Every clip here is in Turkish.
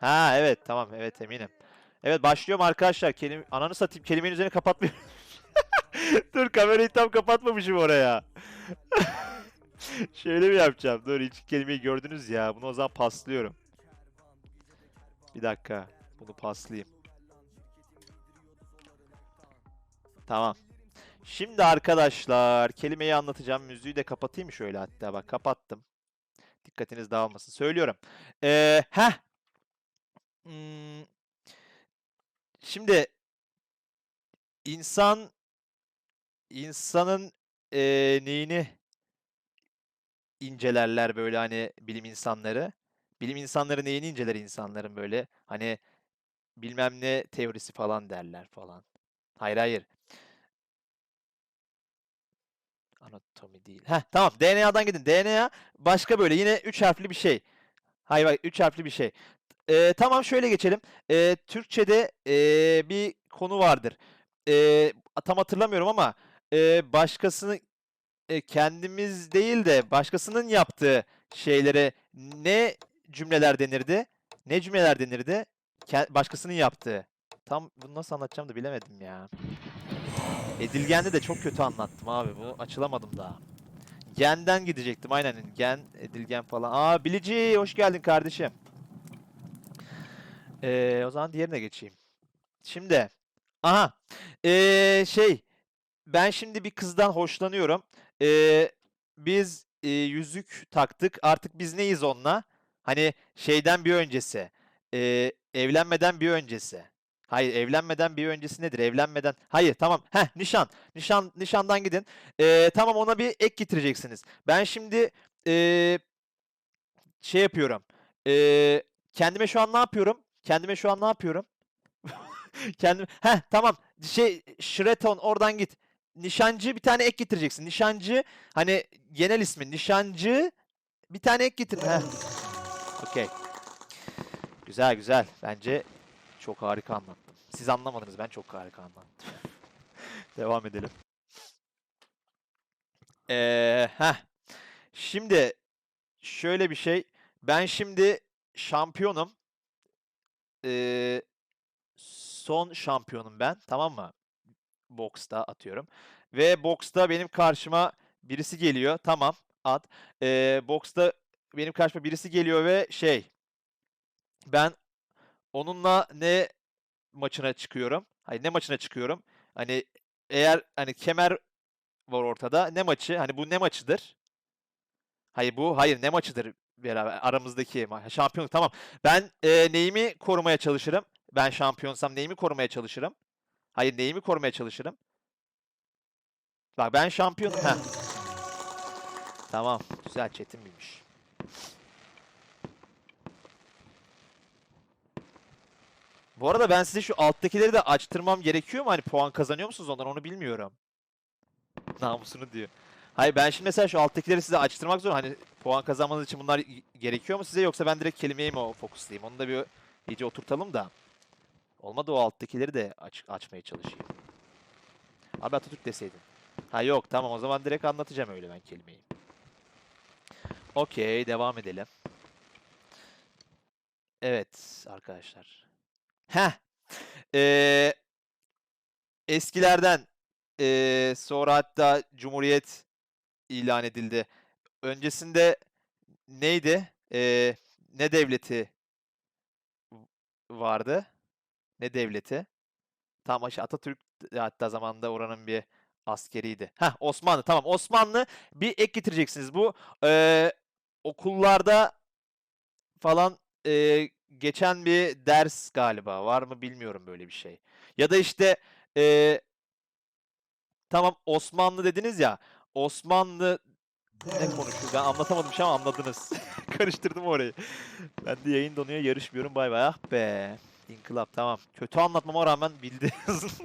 Ha evet tamam evet eminim. Evet başlıyorum arkadaşlar. Kelime, ananı satayım kelimenin üzerini kapatmıyorum. Dur kamerayı tam kapatmamışım oraya. Şöyle mi yapacağım? Dur ilk kelimeyi gördünüz ya. Bunu o zaman paslıyorum. Bir dakika. Bunu paslayayım. Tamam. Şimdi arkadaşlar kelimeyi anlatacağım. Müziği de kapatayım şöyle hatta bak kapattım. Dikkatiniz dağılmasın. Söylüyorum. Ee, heh. Şimdi insan insanın eee, neyini incelerler böyle hani bilim insanları. Bilim insanları neyini inceler insanların böyle hani bilmem ne teorisi falan derler falan. Hayır hayır. Anatomi değil. Heh tamam DNA'dan gidin. DNA başka böyle yine üç harfli bir şey. Hayır bak üç harfli bir şey. Ee, tamam şöyle geçelim. Ee, Türkçe'de ee, bir konu vardır. Ee, tam hatırlamıyorum ama ee, başkasını e, kendimiz değil de başkasının yaptığı şeylere ne cümleler denirdi? Ne cümleler denirdi? Ke- başkasının yaptığı. Tam bunu nasıl anlatacağım da bilemedim ya. Edilgen'de de çok kötü anlattım abi. Bu açılamadım daha. Gen'den gidecektim aynen. Gen, Edilgen falan. Aa Bilici hoş geldin kardeşim. Ee, o zaman diğerine geçeyim. Şimdi, aha, ee, şey, ben şimdi bir kızdan hoşlanıyorum. Ee, biz ee, yüzük taktık. Artık biz neyiz onunla? Hani şeyden bir öncesi, ee, evlenmeden bir öncesi. Hayır, evlenmeden bir öncesi nedir? Evlenmeden. Hayır, tamam. Heh, nişan. Nişan, nişandan gidin. Ee, tamam ona bir ek getireceksiniz. Ben şimdi ee, şey yapıyorum. Ee, kendime şu an ne yapıyorum? Kendime şu an ne yapıyorum? Kendim Heh tamam. Şey Shreton oradan git. Nişancı bir tane ek getireceksin. Nişancı hani genel ismi nişancı bir tane ek getir. Heh. Okey. Güzel güzel. Bence çok harika anlattım. Siz anlamadınız. Ben çok harika anlattım. Devam edelim. Ee, heh. Şimdi şöyle bir şey. Ben şimdi şampiyonum. Ee, son şampiyonum ben. Tamam mı? Box'ta atıyorum. Ve box'ta benim karşıma birisi geliyor. Tamam. At. Ee, box'ta benim karşıma birisi geliyor ve şey ben onunla ne maçına çıkıyorum? Hayır ne maçına çıkıyorum? Hani eğer hani kemer var ortada ne maçı? Hani bu ne maçıdır? Hayır bu hayır ne maçıdır beraber aramızdaki şampiyonluk tamam. Ben e, neyimi korumaya çalışırım? Ben şampiyonsam neyimi korumaya çalışırım? Hayır neyimi korumaya çalışırım? Bak ben şampiyonum. Heh. Tamam. Güzel Çetin bilmiş. Bu arada ben size şu alttakileri de açtırmam gerekiyor mu? Hani puan kazanıyor musunuz ondan onu bilmiyorum. Namusunu diyor. Hayır ben şimdi mesela şu alttakileri size açtırmak zor. Hani puan kazanmanız için bunlar gerekiyor mu size yoksa ben direkt kelimeye mi fokuslayayım? Onu da bir iyice oturtalım da. Olmadı o alttakileri de aç, açmaya çalışayım. Abi Atatürk deseydin. Ha yok tamam o zaman direkt anlatacağım öyle ben kelimeyi. Okey devam edelim. Evet arkadaşlar. Heh. Ee, eskilerden ee, sonra hatta Cumhuriyet ilan edildi. Öncesinde neydi? Ee, ne devleti vardı? Ne devleti? Tam Atatürk hatta zamanında oranın bir askeriydi. Heh Osmanlı tamam Osmanlı bir ek getireceksiniz. Bu eee, okullarda falan eee, geçen bir ders galiba. Var mı bilmiyorum böyle bir şey. Ya da işte eee, tamam Osmanlı dediniz ya. Osmanlı ne konuşuyor? Ben anlatamadım şu an anladınız. Karıştırdım orayı. Ben de yayın donuyor yarışmıyorum bay bay. Ah be. İnkılap tamam. Kötü anlatmama rağmen bildi.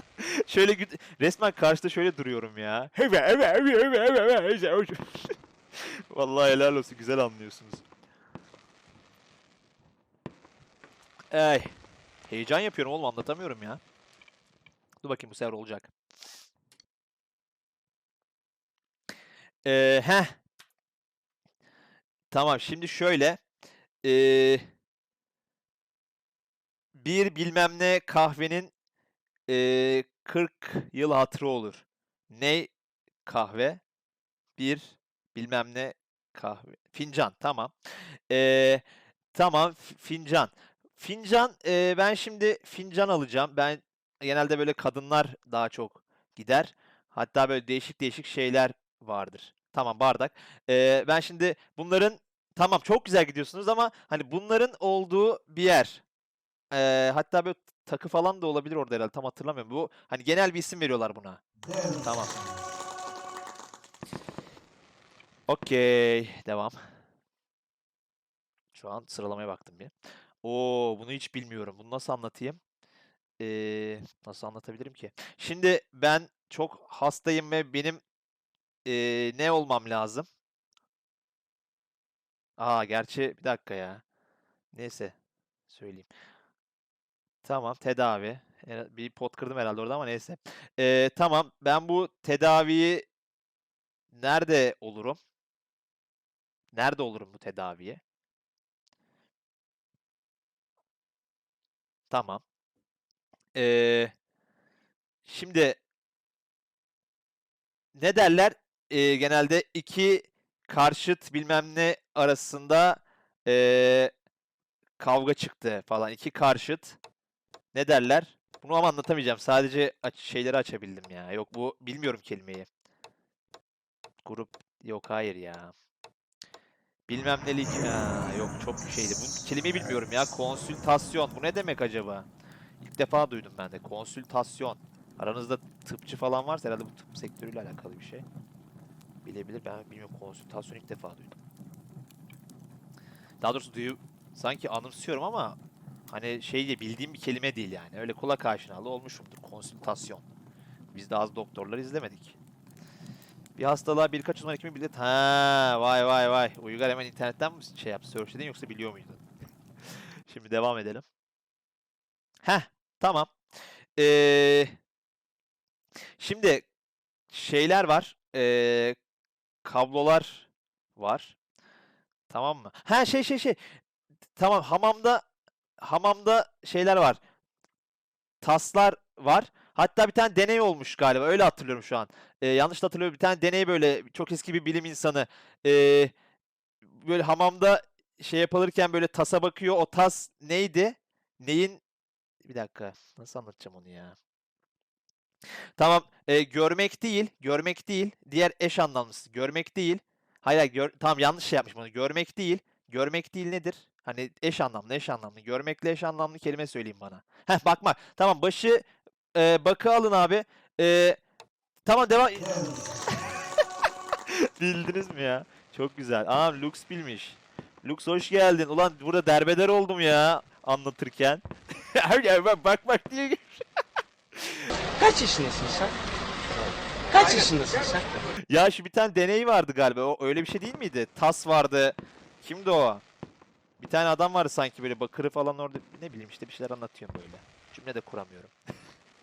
şöyle resmen karşıda şöyle duruyorum ya. Vallahi helal olsun güzel anlıyorsunuz. Ey. Heyecan yapıyorum oğlum anlatamıyorum ya. Dur bakayım bu sefer olacak. Ee, heh. Tamam şimdi şöyle. Ee, bir bilmem ne kahvenin eee 40 yıl hatırı olur. Ne kahve? Bir bilmem ne kahve. Fincan tamam. Eee, tamam fincan. Fincan eee, ben şimdi fincan alacağım. Ben genelde böyle kadınlar daha çok gider. Hatta böyle değişik değişik şeyler vardır. Tamam bardak. Eee, ben şimdi bunların tamam çok güzel gidiyorsunuz ama hani bunların olduğu bir yer. Eee, hatta böyle takı falan da olabilir orada herhalde tam hatırlamıyorum. Bu hani genel bir isim veriyorlar buna. Tamam. Okey. Devam. Şu an sıralamaya baktım bir. Oo, bunu hiç bilmiyorum. Bunu nasıl anlatayım? Eee, nasıl anlatabilirim ki? Şimdi ben çok hastayım ve benim eee, ne olmam lazım? Aa, gerçi bir dakika ya. Neyse söyleyeyim. Tamam tedavi. Bir pot kırdım herhalde orada ama neyse. Eee, tamam ben bu tedaviyi nerede olurum? Nerede olurum bu tedaviye? Tamam. Eee, şimdi ne derler? Eee, genelde iki karşıt bilmem ne arasında eee, kavga çıktı falan. İki karşıt ne derler? Bunu ama anlatamayacağım. Sadece aç, şeyleri açabildim ya. Yok bu bilmiyorum kelimeyi. Grup yok hayır ya. Bilmem neli ha, yok çok şeydi. Bu kelimeyi bilmiyorum ya. Konsültasyon. Bu ne demek acaba? İlk defa duydum ben de. Konsültasyon. Aranızda tıpçı falan varsa herhalde bu tıp sektörüyle alakalı bir şey. Bilebilir. Ben bilmiyorum. Konsültasyon ilk defa duydum. Daha doğrusu duyu sanki anımsıyorum ama hani şey diye bildiğim bir kelime değil yani. Öyle kulak aşinalığı olmuşumdur. Konsültasyon. Biz de az doktorlar izlemedik. Bir hastalığa birkaç uzman hekimi bilet. Ha, vay vay vay. Uygar hemen internetten mi şey yap, searchledin yoksa biliyor muydun? Şimdi devam edelim. Heh, tamam. Ee, şimdi şeyler var. Ee, kablolar var. Tamam mı? Ha şey şey şey. Tamam hamamda hamamda şeyler var. Taslar var. Hatta bir tane deney olmuş galiba. Öyle hatırlıyorum şu an. Ee, yanlış hatırlıyorum. Bir tane deney böyle çok eski bir bilim insanı ee, böyle hamamda şey yapılırken böyle tasa bakıyor. O tas neydi? Neyin bir dakika. Nasıl anlatacağım onu ya? Tamam. e, görmek değil. Görmek değil. Diğer eş anlamlısı. Görmek değil. Hayır, hayır gör, tamam yanlış şey yapmış bunu. Görmek değil. Görmek değil nedir? Hani eş anlamlı, eş anlamlı. Görmekle eş anlamlı kelime söyleyeyim bana. Heh bakmak. Tamam başı e, bakı alın abi. E, tamam devam. Bildiniz mi ya? Çok güzel. Aa Lux bilmiş. Lux hoş geldin. Ulan burada derbeder oldum ya anlatırken. Her bak bak bak diye Kaç yaşındasın sen? Kaç yaşındasın sen? Ya şu bir tane deney vardı galiba. O öyle bir şey değil miydi? Tas vardı. Kimdi o? Bir tane adam vardı sanki böyle bakırı falan orada ne bileyim işte bir şeyler anlatıyor böyle. Cümle de kuramıyorum.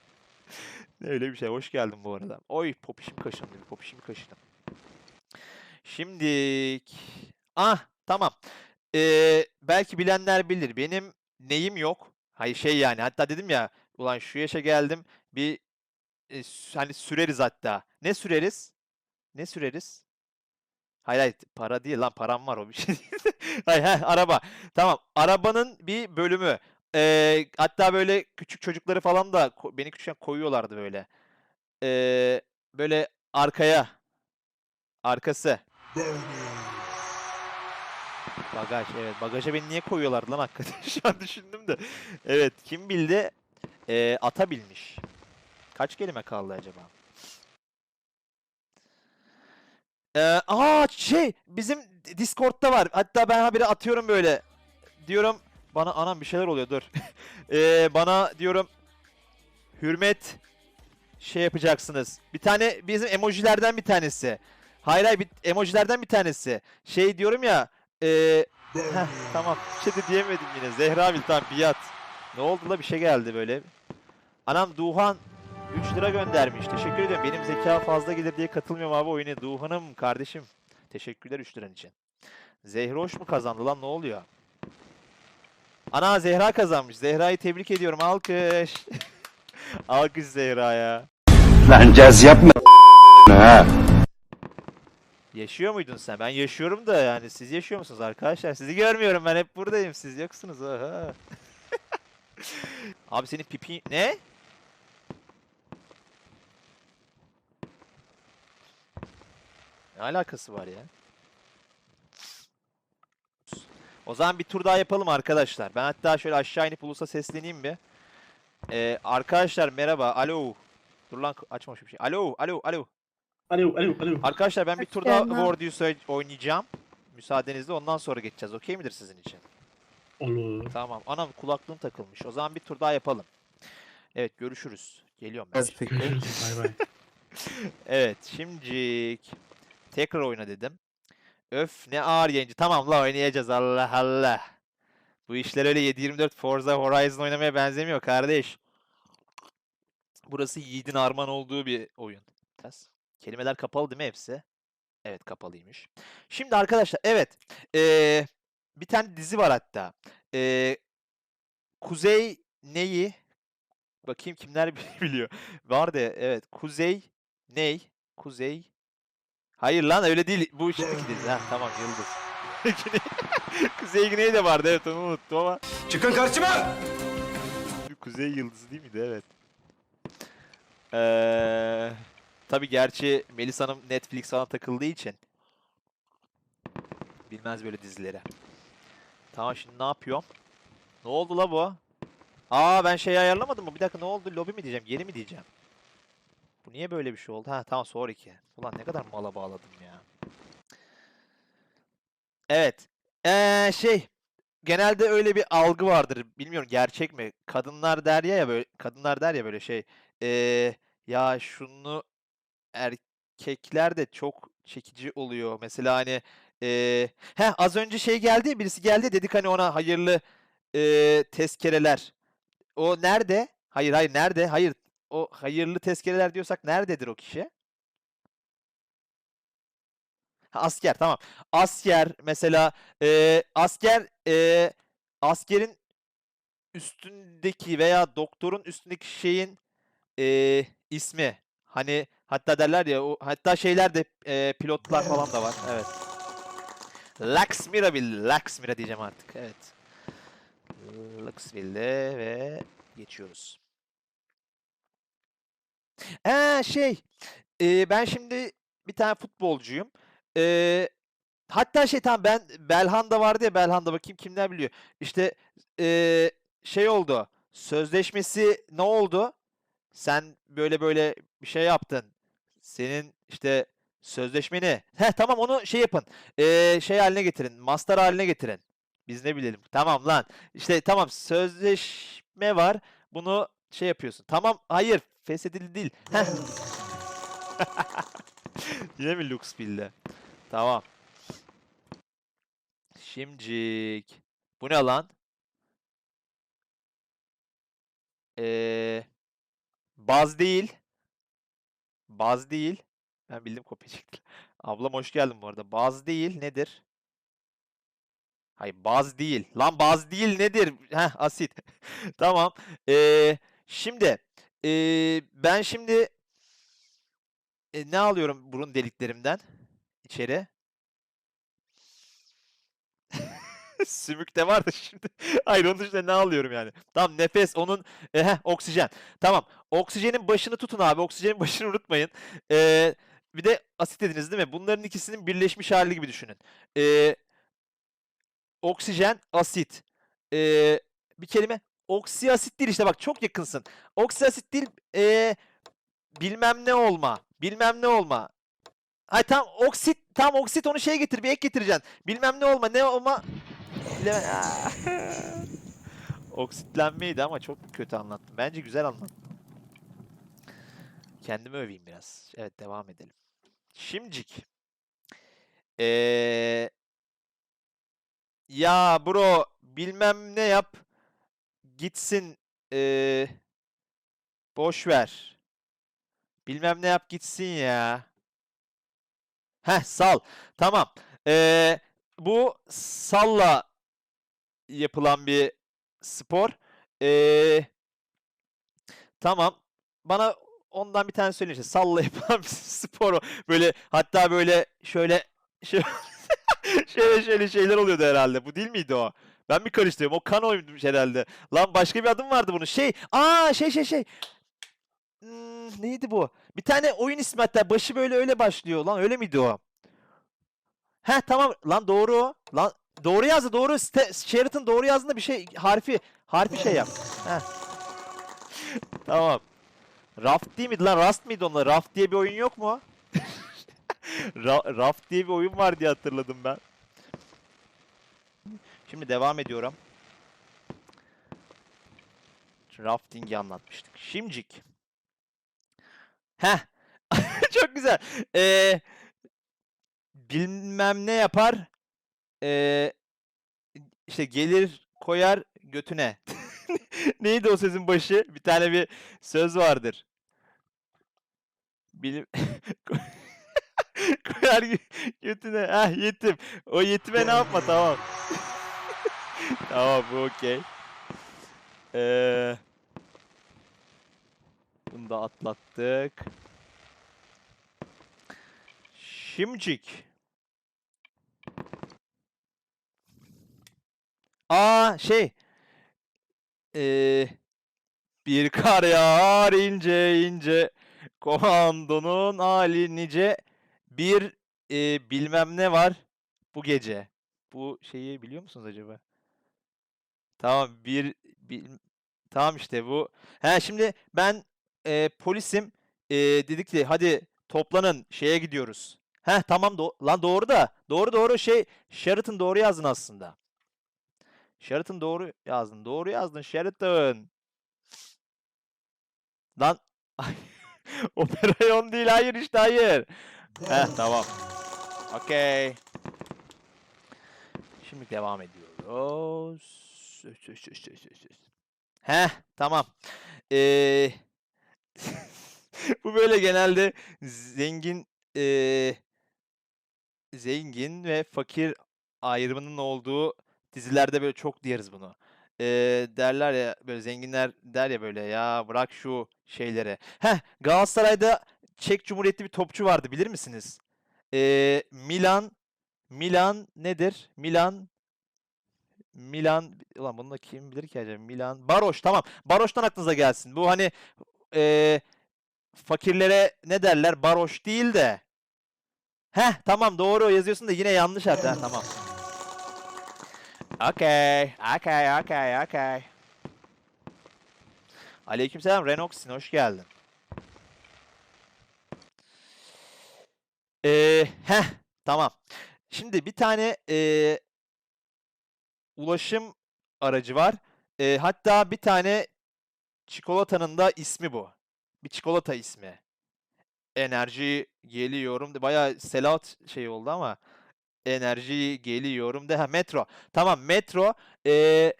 öyle bir şey. Hoş geldin bu arada. Oy popişim kaşındı. Bir popişim kaşındım. Şimdik. Ah tamam. Ee, belki bilenler bilir. Benim neyim yok. Hayır şey yani. Hatta dedim ya ulan şu yaşa geldim. Bir e, hani süreriz hatta. Ne süreriz? Ne süreriz? Hayır hayır para değil lan param var o bir şey değil. Hayır he, araba. Tamam arabanın bir bölümü. Ee, hatta böyle küçük çocukları falan da beni küçükken koyuyorlardı böyle. Ee, böyle arkaya. Arkası. Bagaj evet. Bagaja beni niye koyuyorlardı lan hakikaten şu an düşündüm de. Evet kim bildi? Ee, ata bilmiş. Kaç kelime kaldı acaba? Ee, aa şey bizim Discord'da var. Hatta ben haberi atıyorum böyle. Diyorum bana anam bir şeyler oluyor dur. Ee, bana diyorum hürmet şey yapacaksınız. Bir tane bizim emojilerden bir tanesi. Hayır hayır bir, emojilerden bir tanesi. Şey diyorum ya. ee, heh, tamam bir şey de diyemedim yine. Zehra Bil tamam biat. Ne oldu la bir şey geldi böyle. Anam Duhan 3 lira göndermiş. Teşekkür ediyorum. Benim zeka fazla gelir diye katılmıyorum abi oyuna. Duhan'ım kardeşim. Teşekkürler 3 liran için. Zehroş mu kazandı lan ne oluyor? Ana Zehra kazanmış. Zehra'yı tebrik ediyorum. Alkış. Alkış Zehra'ya. Lan caz yapma ha. Yaşıyor muydun sen? Ben yaşıyorum da yani siz yaşıyor musunuz arkadaşlar? Sizi görmüyorum ben hep buradayım. Siz yoksunuz. Oha. Abi senin pipi ne? Ne alakası var ya? O zaman bir tur daha yapalım arkadaşlar. Ben hatta şöyle aşağı inip Ulus'a sesleneyim bir. Ee, arkadaşlar merhaba. Alo. Dur lan açmamışım bir şey. Alo, alo, alo. Alo, alo, alo. Arkadaşlar ben bir tur daha. Wardius oy- oynayacağım. Müsaadenizle ondan sonra geçeceğiz. Okey midir sizin için? Olur. Tamam. Anam kulaklığım takılmış. O zaman bir tur daha yapalım. Evet görüşürüz. Geliyorum ben. Görüşürüz. Bay bay. Evet şimdilik tekrar oyna dedim. Öf ne ağır yayıncı. Tamam la oynayacağız Allah Allah. Bu işler öyle 7-24 Forza Horizon oynamaya benzemiyor kardeş. Burası Yiğit'in armağan olduğu bir oyun. Kelimeler kapalı değil mi hepsi? Evet kapalıymış. Şimdi arkadaşlar evet. eee, bir tane dizi var hatta. Eee, Kuzey neyi? Bakayım kimler biliyor. Vardı evet. Kuzey Ney? Kuzey. Hayır lan öyle değil. Bu şimdiki dizi. Ha tamam Yıldız. Kuzey Güney de vardı evet onu unuttum ama. Çıkın karşıma. Kuzey Yıldızı değil miydi? Evet. Ee, tabii gerçi Melis Hanım Netflix falan takıldığı için bilmez böyle dizileri. Tamam şimdi ne yapıyorum? Ne oldu la bu? Aa ben şey ayarlamadım mı? Bir dakika ne oldu? Lobi mi diyeceğim? Geri mi diyeceğim? Bu niye böyle bir şey oldu? Ha tamam sonraki. Ulan ne kadar mala bağladım ya. Evet. Ee, şey genelde öyle bir algı vardır. Bilmiyorum gerçek mi? Kadınlar der ya, böyle kadınlar der ya böyle şey. eee, ya şunu erkekler de çok çekici oluyor. Mesela hani eee he az önce şey geldi, birisi geldi dedik hani ona hayırlı eee tezkereler. O nerede? Hayır hayır nerede? Hayır. O hayırlı tezkereler diyorsak nerededir o kişi? Asker tamam. Asker mesela eee, asker eee, askerin üstündeki veya doktorun üstündeki şeyin eee, ismi. Hani hatta derler ya o hatta şeyler de eee, pilotlar falan da var. Evet. Laxmiraville, Laxmira diyeceğim artık. Evet. Laxville'de ve geçiyoruz. Ee, şey, eee, ben şimdi bir tane futbolcuyum. Eee, hatta şey tamam ben Belhanda vardı ya Belhanda bakayım kimler biliyor. İşte eee, şey oldu. Sözleşmesi ne oldu? Sen böyle böyle bir şey yaptın. Senin işte sözleşmeni. Heh tamam onu şey yapın. Eee, şey haline getirin. Master haline getirin. Biz ne bilelim. Tamam lan. İşte tamam sözleşme var. Bunu şey yapıyorsun. Tamam hayır feshedildi değil. Heh. Yine mi Luxville'de? Tamam. Şimdicik. Bu ne lan? Ee, baz değil. Baz değil. Ben bildim kopya çekti. Ablam hoş geldin bu arada. Baz değil nedir? Hayır baz değil. Lan baz değil nedir? Heh asit. Tamam. Ee, şimdi ee, ben şimdi e, ne alıyorum burun deliklerimden içeri? Sümük de vardı şimdi. Hayır onun dışında ne alıyorum yani? Tamam nefes onun e, heh, oksijen. Tamam. Oksijenin başını tutun abi. Oksijenin başını unutmayın. Ee, bir de asit dediniz değil mi? Bunların ikisinin birleşmiş hali gibi düşünün. Ee, oksijen, asit. Ee, bir kelime. Oksiasit değil işte bak çok yakınsın. Oksiasit değil. ee, bilmem ne olma. Bilmem ne olma. Ay tam oksit tam oksit onu şey getir bir ek getireceksin. Bilmem ne olma ne olma. Oksitlenmeydi ama çok kötü anlattım. Bence güzel anlattım. Kendimi öveyim biraz. Evet devam edelim. Şimdicik. Ee, ya bro bilmem ne yap. Gitsin. Ee, boş ver. Bilmem ne yap gitsin ya. Heh sal. Tamam. Ee, bu salla yapılan bir spor. Ee, tamam. Bana ondan bir tane söyleyin işte. Salla yapan bir spor o. Böyle hatta böyle şöyle şöyle şöyle, şeyler oluyordu herhalde. Bu değil miydi o? Ben mi karıştırıyorum? O kanoymuş herhalde. Lan başka bir adım vardı bunun. Şey, aa şey şey şey. Hmm, neydi bu? Bir tane oyun ismi hatta başı böyle öyle başlıyor. Lan öyle miydi o? He tamam lan doğru. Lan doğru yazdı doğru. Ste Sheraton doğru yazdığında bir şey harfi harfi şey yap. Heh. tamam. Raft değil miydi lan? Rust mıydı onlar? Raft diye bir oyun yok mu? Ra- Raft diye bir oyun var diye hatırladım ben. Şimdi devam ediyorum. Rafting'i anlatmıştık. Şimcik. Heh. Çok güzel. Ee, bilmem ne yapar. Ee, işte gelir koyar götüne. Neydi o sözün başı? Bir tane bir söz vardır. Bilim koyar gö- götüne. Ah yetim. O yetime ne yapma tamam. tamam bu okey. Ee, bunu da atlattık. Şimcik. Aa şey. Ee, bir kar yağar ince ince. Komandonun hali nice. Bir e, bilmem ne var bu gece. Bu şeyi biliyor musunuz acaba? Tamam bir bil- tamam işte bu. He şimdi ben e, polisim. E, dedik ki hadi toplanın şeye gidiyoruz. He tamam do- lan doğru da doğru doğru şey Sheraton doğru yazdın aslında. Sheraton doğru yazdın. Doğru yazdın Sheraton. Lan Ay, Operayon değil hayır işte hayır. Heh tamam. Okey. Şimdi devam ediyoruz. Heh tamam. Ee, bu böyle genelde zengin ee, zengin ve fakir ayrımının olduğu dizilerde böyle çok diyeriz bunu. Ee, derler ya böyle zenginler der ya böyle ya bırak şu şeyleri. Heh Galatasaray'da Çek Cumhuriyetli bir topçu vardı bilir misiniz? Ee, Milan Milan nedir? Milan Milan ulan bunu da kim bilir ki acaba? Milan Baroş tamam. Baroş'tan aklınıza gelsin. Bu hani ee, fakirlere ne derler? Baroş değil de. Heh tamam doğru yazıyorsun da yine yanlış. Heh, tamam. Okey. Okey, okey, okey. Aleykümselam Renoxin hoş geldin. Ee, heh, tamam. Şimdi bir tane ee, ulaşım aracı var. Ee, hatta bir tane çikolatanın da ismi bu. Bir çikolata ismi. Enerji geliyorum bayağı selat şey oldu ama enerji geliyorum de metro. Tamam metro. Ee,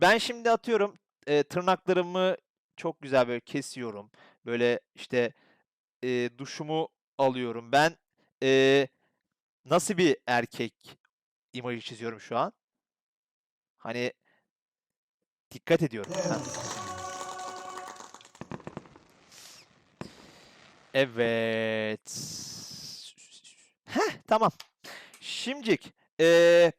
ben şimdi atıyorum e, tırnaklarımı çok güzel böyle kesiyorum. Böyle işte e, duşumu alıyorum. Ben e, nasıl bir erkek imajı çiziyorum şu an? Hani dikkat ediyorum. Evet. Heh, tamam. Şimdilik eee,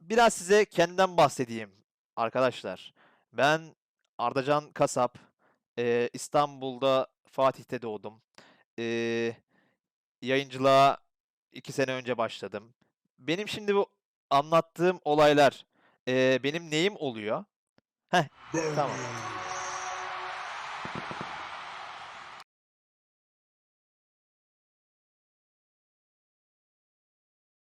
biraz size kendimden bahsedeyim arkadaşlar. Ben Ardacan Kasap. Eee, İstanbul'da Fatih'te doğdum. Eee, yayıncılığa iki sene önce başladım. Benim şimdi bu anlattığım olaylar eee, benim neyim oluyor? Heh, tamam.